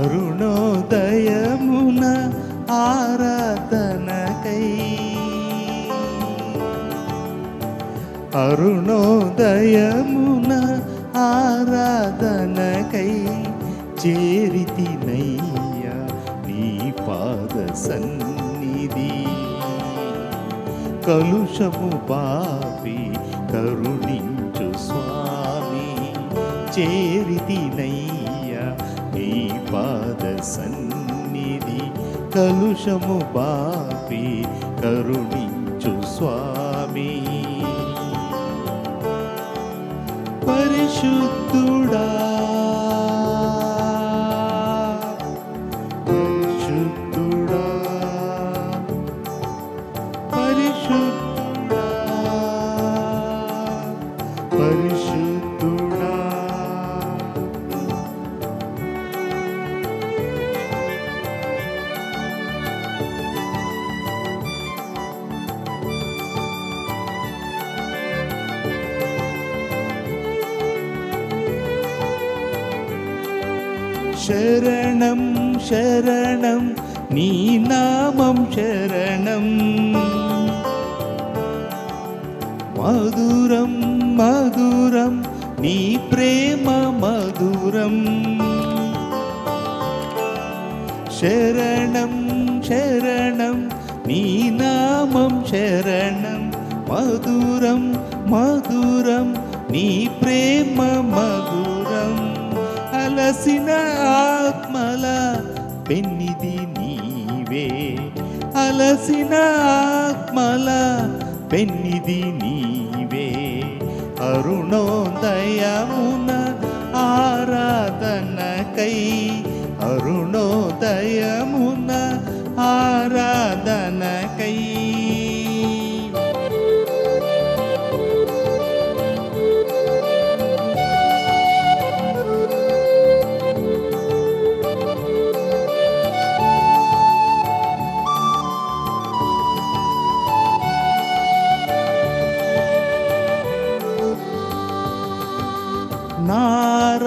అరుణోదయమున ఆరాధనకై. అరుణోదయమున ఆరాధనకై చేరితినయ్యా నీ పాద సన్నిధి. కలుషము పాపి కరుణించు స్వామి చేరితినయ్యా కలుషము పాపి కరుణించు స్వామి. పరిశుద్ధుడా పరిశుద్ధుడా శరణం శరణం నీ నామం శరణం మధురం మధురం నీ ప్రేమ మధురం శరణం శరణం నీ నామం శరణం మధురం మధురం నీ ప్రేమ మధురం అలసిన పెన్నిది నీవే. అలసిన ఆత్మల పెన్నిది నీవే. అరుణోదయమున ఆరాధనకై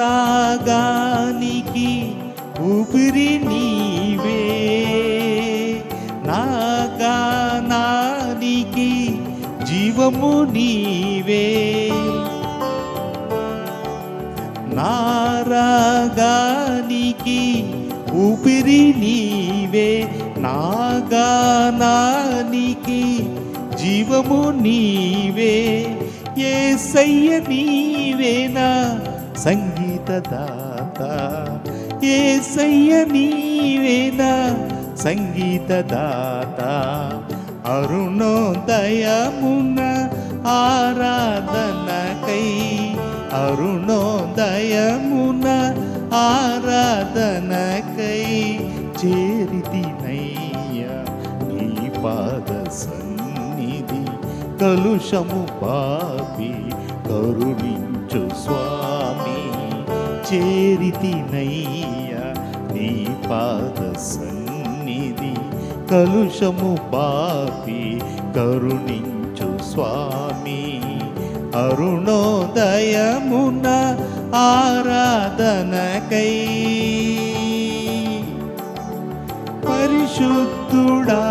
రాగానికి ఊపిరి నీవే. నాగానానికి జీవము నీవే. నారాగానికి ఊపిరి నీవే. నాగానానికి జీవము నీవే. ఏ సయ్య నీవేనా? సంగీతదాత. ఏసయ్య నీవేనా సంగీతదాత? అరుణోదయమున ఆరాధనకై అరుణోదయమున ఆరాధనకై చేరితినయ్యా. నీ పాద సన్నిధి కలుషము పాపి కరుణించు స్వా చేరితినయ్యా. నీ పాద సన్నిధి కలుషము పాపి కరుణించు స్వామి. అరుణోదయమున ఆరాధనకై పరిశుద్ధుడా.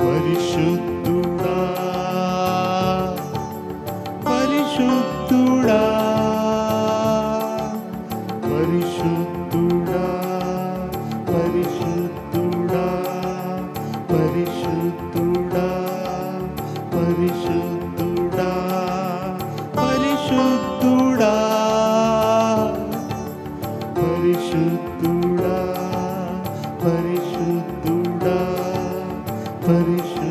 పరిశుద్ధ परिश